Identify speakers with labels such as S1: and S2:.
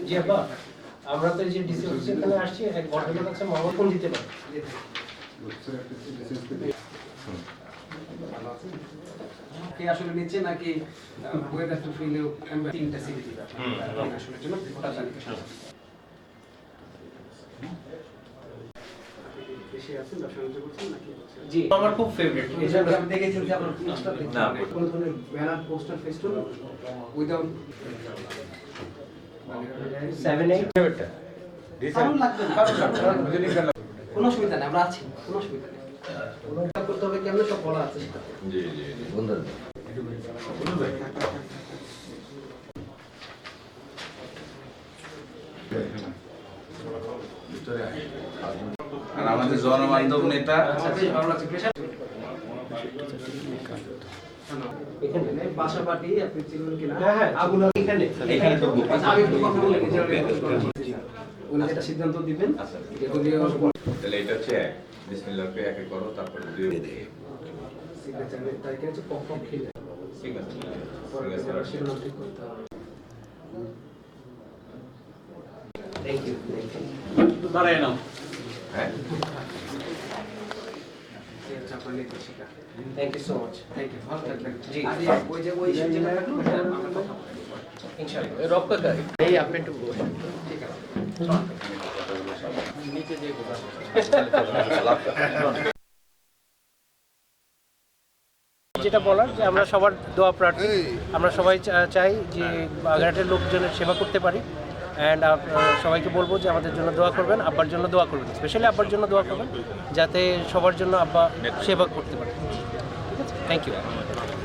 S1: জি আমরা তো এই যে ডিসি অফিসে এখানে আসছি এক আছে মোহাম্মদ কোন দিতে পারে।
S2: কে আসলে নিচ্ছে নাকি ওয়েদার টু ফিলেও তিনটা সিটি দিবে আসলে জন্য তালিকা আছেন ব্যবসা বাণিজ্য করছেন নাকি
S1: জি। আমার খুব ফেভারিট এই
S2: আমি দেখেছি যে আপনার পোস্টার কোন ধরনের banner poster festoon without
S1: seven eight
S2: না। কারণ কোনো অসুবিধা নেই আমরা আছি কোনো অসুবিধা নেই। করতে হবে কেমন সব বলা আছে সেটা।
S3: আর আমাদের জনবান্ধব নেতা
S2: সিদ্ধান্ত দিবেন
S3: তাহলে এটা হচ্ছে এক। বিসমিল্লাহ পে একে করো, তারপরে দুই।
S2: তারিখে হচ্ছে পক্ষ খেলে
S3: ঠিক আছে।
S1: থ্যাংক ইউ
S3: হ্যাঁ
S2: এই হচ্ছে
S1: thank you so much
S2: thank you ভালো থাকবেন
S1: জি।
S2: ওই যে ওই যেটা
S1: এই আপনি একটু
S2: ঠিক আছে।
S1: বলার যে আমরা সবার দোয়া প্রার্থী। আমরা সবাই চা- চাই যে বাগেরহাটের লোকজনের সেবা করতে পারি। অ্যান্ড সবাইকে বলব যে আমাদের জন্য দোয়া করবেন, আব্বার জন্য দোয়া করবেন স্পেশালি আব্বার জন্য দোয়া করবেন, যাতে সবার জন্য আব্বা সেবা করতে পারে। Thank you